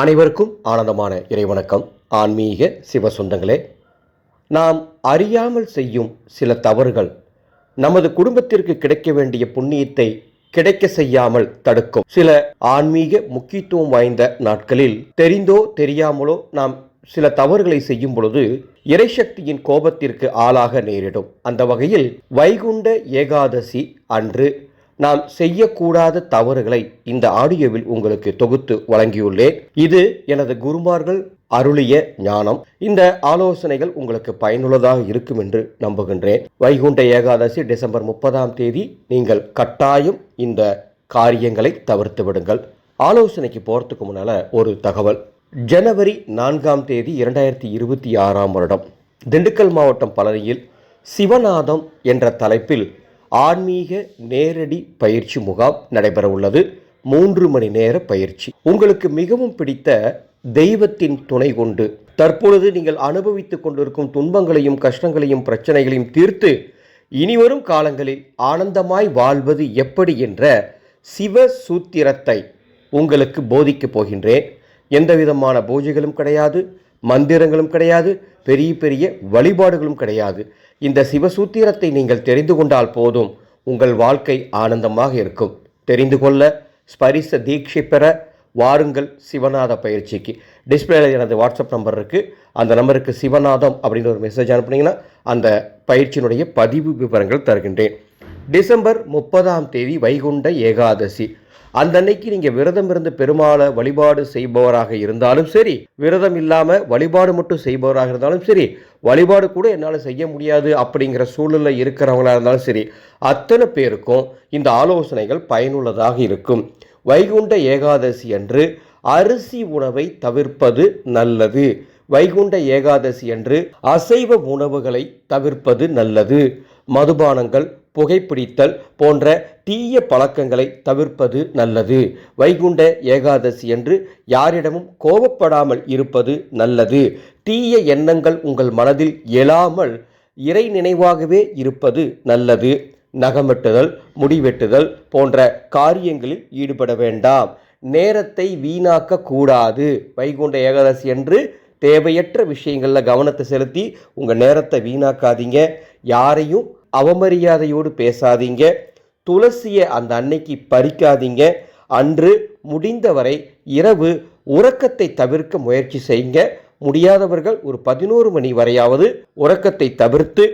அனைவருக்கும் ஆனந்தமான இறைவணக்கம். ஆன்மீக சிவ சொந்தங்களே நாம் அறியாமல் செய்யும் சில தவறுகள் நமது குடும்பத்திற்கு கிடைக்க வேண்டிய புண்ணியத்தை கிடைக்க செய்யாமல் தடுக்கும். சில ஆன்மீக முக்கியத்துவம் வாய்ந்த நாட்களில் தெரிந்தோ தெரியாமலோ நாம் சில தவறுகளை செய்யும் பொழுது இறைசக்தியின் கோபத்திற்கு ஆளாக நேரிடும். அந்த வகையில் வைகுண்ட ஏகாதசி அன்று நாம் செய்யக்கூடாத தவறுகளை இந்த ஆடியோவில் உங்களுக்கு தொகுத்து வழங்கியுள்ளேன். இது எனது குருமார்கள் அருளிய ஞானம். இந்த ஆலோசனைகள் உங்களுக்கு பயனுள்ளதாக இருக்கும் என்று நம்புகின்றேன். வைகுண்ட ஏகாதசி டிசம்பர் முப்பதாம் தேதி நீங்கள் கட்டாயம் இந்த காரியங்களை தவிர்த்து விடுங்கள். ஆலோசனைக்கு போகிறதுக்கு முன்னால் ஒரு தகவல். ஜனவரி நான்காம் தேதி இரண்டாயிரத்தி இருபத்தி ஆறாம் வருடம். திண்டுக்கல் மாவட்டம் பழனியில் சிவநாதம் என்ற தலைப்பில் ஆன்மீக நேரடி பயிற்சி முகாம் நடைபெற உள்ளது மூன்று மணி நேர பயிற்சி. உங்களுக்கு மிகவும் பிடித்த தெய்வத்தின் துணை கொண்டு தற்பொழுது நீங்கள் அனுபவித்துக் கொண்டிருக்கும் துன்பங்களையும் கஷ்டங்களையும் பிரச்சனைகளையும் தீர்த்து இனிவரும் காலங்களில் ஆனந்தமாய் வாழ்வது எப்படி என்ற சிவ சூத்திரத்தை உங்களுக்கு போதிக்கப் போகின்றேன். எந்த விதமான பூஜைகளும் கிடையாது மந்திரங்களும் கிடையாது பெரிய பெரிய வழிபாடுகளும் கிடையாது. இந்த சிவசூத்திரத்தை நீங்கள் தெரிந்து கொண்டால் போதும். உங்கள் வாழ்க்கை ஆனந்தமாக இருக்கும். தெரிந்து கொள்ள ஸ்பரிச தீட்சை பெற வாருங்கள் சிவநாத பயிற்சிக்கு. டிஸ்பிளேல எனது வாட்ஸ்அப் நம்பர் இருக்குது அந்த நம்பருக்கு சிவநாதம் அப்படின்னு ஒரு மெசேஜ் அனுப்புனீங்கன்னா அந்த பயிற்சியினுடைய பதிவு விவரங்கள் தருகின்றேன். டிசம்பர் முப்பதாம் தேதி வைகுண்ட ஏகாதசி. அந்த அன்னைக்கு நீங்கள் விரதம் இருந்து பெருமாளை வழிபாடு செய்பவராக இருந்தாலும் சரி விரதம் இல்லாமல் வழிபாடு மட்டும் செய்பவராக இருந்தாலும் சரி வழிபாடு கூட என்னால் செய்ய முடியாது அப்படிங்கிற சூழ்நிலை இருக்கிறவங்களா இருந்தாலும் சரி அத்தனை பேருக்கும் இந்த ஆலோசனைகள் பயனுள்ளதாக இருக்கும். வைகுண்ட ஏகாதசி அன்று அரிசி உணவை தவிர்ப்பது நல்லது. வைகுண்ட ஏகாதசி அன்று அசைவ உணவுகளை தவிர்ப்பது நல்லது. மதுபானங்கள் புகைப்பிடித்தல் போன்ற தீய பழக்கங்களை தவிர்ப்பது நல்லது. வைகுண்ட ஏகாதசி என்று யாரிடமும் கோபப்படாமல் இருப்பது நல்லது. தீய எண்ணங்கள் உங்கள் மனதில் எழாமல் இறை நினைவாகவே இருப்பது நல்லது. நகமெட்டுதல் முடிவெட்டுதல் போன்ற காரியங்களில் ஈடுபட வேண்டாம். நேரத்தை வீணாக்க கூடாது. வைகுண்ட ஏகாதசி என்று தேவையற்ற விஷயங்களில் கவனத்தை செலுத்தி உங்கள் நேரத்தை வீணாக்காதீங்க. யாரையும் அவமரியாதையோடு பேசாதீங்க. துளசியை அந்த அன்னைக்கு பறிக்காதீங்க. அன்று முடிந்தவரை இரவு உறக்கத்தை தவிர்க்க முயற்சி செய்யுங்க. முடியாதவர்கள் ஒரு பதினோரு மணி வரையாவது உறக்கத்தை தவிர்த்து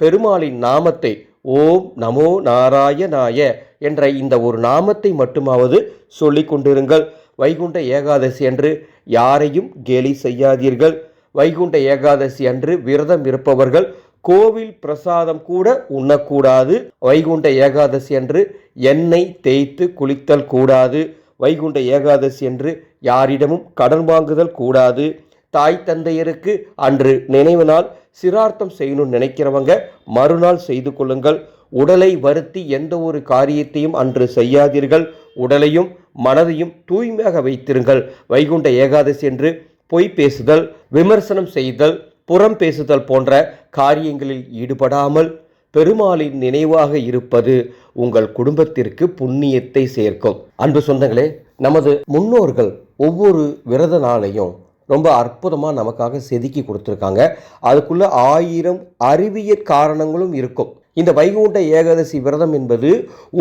பெருமாளின் நாமத்தை ஓம் நமோ நாராயணாய என்ற இந்த ஒரு நாமத்தை மட்டுமாவது சொல்லிக் கொண்டிருங்கள். வைகுண்ட ஏகாதசி அன்று யாரையும் கேலி செய்யாதீர்கள். வைகுண்ட ஏகாதசி அன்று விரதம் இருப்பவர்கள் கோவில் பிரசாதம் கூட உண்ணக்கூடாது. வைகுண்ட ஏகாதசி அன்று எண்ணெய் தேய்த்து குளித்தல் கூடாது. வைகுண்ட ஏகாதசி அன்று யாரிடமும் கடன் வாங்குதல் கூடாது. தாய் தந்தையருக்கு அன்று நினைவு நாள் சிரார்த்தம் செய்யணும்னு நினைக்கிறவங்க மறுநாள் செய்து கொள்ளுங்கள். உடலை வருத்தி எந்த ஒரு காரியத்தையும் அன்று செய்யாதீர்கள். உடலையும் மனதையும் தூய்மையாக வைத்திருங்கள். வைகுண்ட ஏகாதசி என்று பொய் பேசுதல் விமர்சனம் செய்தல் புறம் பேசுதல் போன்ற காரியங்களில் ஈடுபடாமல் பெருமாளின் நினைவாக இருப்பது உங்கள் குடும்பத்திற்கு புண்ணியத்தை சேர்க்கும். அன்பு சொந்தங்களே நமது முன்னோர்கள் ஒவ்வொரு விரத நாளையும் ரொம்ப அற்புதமாக நமக்காக செதுக்கி கொடுத்துருக்காங்க. அதுக்குள்ள ஆயிரம் அறிவியற் காரணங்களும் இருக்கும். இந்த வைகுண்ட ஏகாதசி விரதம் என்பது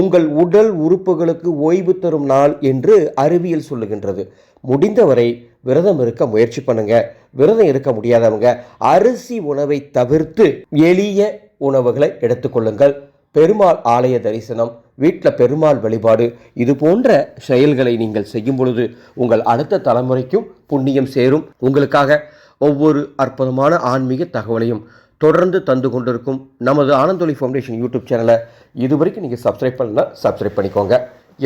உங்கள் உடல் உறுப்புகளுக்கு ஓய்வு தரும் நாள் என்று அறிவியல் சொல்லுகின்றது. முடிந்தவரை விரதம் இருக்க முயற்சி பண்ணுங்கள் விரதம் இருக்க முடியாதவங்க அரிசி உணவை தவிர்த்து எளிய உணவுகளை எடுத்துக்கொள்ளுங்கள். பெருமாள் ஆலய தரிசனம் வீட்டில் பெருமாள் வழிபாடு இது போன்ற செயல்களை நீங்கள் செய்யும் பொழுது உங்கள் அடுத்த தலைமுறைக்கும் புண்ணியம் சேரும். உங்களுக்காக ஒவ்வொரு அற்புதமான ஆன்மீக தகவலையும் தொடர்ந்து தந்து கொண்டிருக்கும் நமது ஆனந்தொலி ஃபவுண்டேஷன் யூடியூப் சேனலை இதுவரைக்கும் நீங்கள் சப்ஸ்கிரைப் பண்ணலாம் சப்ஸ்கிரைப் பண்ணிக்கோங்க.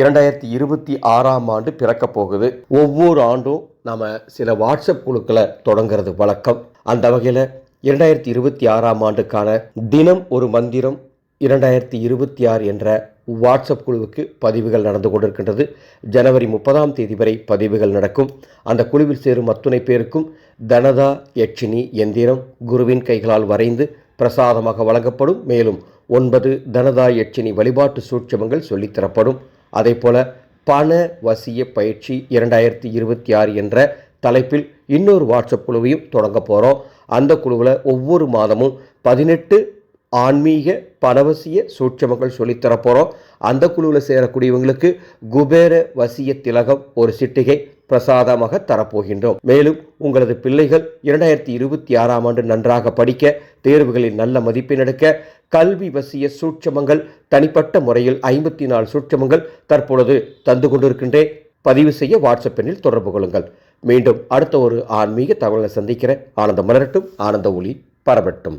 இரண்டாயிரத்தி இருபத்தி ஆறாம் ஆண்டு பிறக்க போகுது. ஒவ்வொரு ஆண்டும் நாம் சில வாட்ஸ்அப் குழுக்களை தொடங்குறது வழக்கம். அந்த வகையில் இரண்டாயிரத்தி இருபத்தி ஆறாம் ஆண்டுக்கான தினம் ஒரு மந்திரம் இரண்டாயிரத்தி இருபத்தி ஆறு என்ற வாட்ஸ்அப் குழுவுக்கு பதிவுகள் நடந்து கொண்டிருக்கின்றது. ஜனவரி முப்பதாம் தேதி வரை பதிவுகள் நடக்கும். அந்த குழுவில் சேரும் அத்துணை பேருக்கும் தனதா யட்சினி எந்திரம் குருவின் கைகளால் வரைந்து பிரசாதமாக வழங்கப்படும். மேலும் ஒன்பது தனதா யட்சினி வழிபாட்டு சூட்சமங்கள் சொல்லித்தரப்படும் அதேபோல பண வசிய பயிற்சி இரண்டாயிரத்தி இருபத்தி ஆறு என்ற தலைப்பில் இன்னொரு வாட்ஸ்அப் குழுவையும் தொடங்க போகிறோம் அந்த குழுவில் ஒவ்வொரு மாதமும் பதினெட்டு ஆன்மீக பணவசிய சூட்சமங்கள் சொல்லித்தரப்போகிறோம் அந்த குழுவில் சேரக்கூடியவங்களுக்கு குபேர வசிய திலகம் ஒரு சிட்டிகை பிரசாதமாக தரப்போகின்றோம். மேலும் உங்களது பிள்ளைகள் இரண்டாயிரத்தி இருபத்தி ஆறாம் ஆண்டு நன்றாக படிக்க தேர்வுகளில் நல்ல மதிப்பெண் எடுக்க கல்வி வசிய சூட்சமங்கள் தனிப்பட்ட முறையில் ஐம்பத்தி நாலு சூட்சமங்கள் தற்பொழுது தந்து கொண்டிருக்கின்றேன். பதிவு செய்ய வாட்ஸ்அப் எண்ணில் தொடர்பு கொள்ளுங்கள். மீண்டும் அடுத்த ஒரு ஆன்மீக தகவலை சந்திக்கிற ஆனந்த மலரட்டும் ஆனந்த ஒளி பரவட்டும்.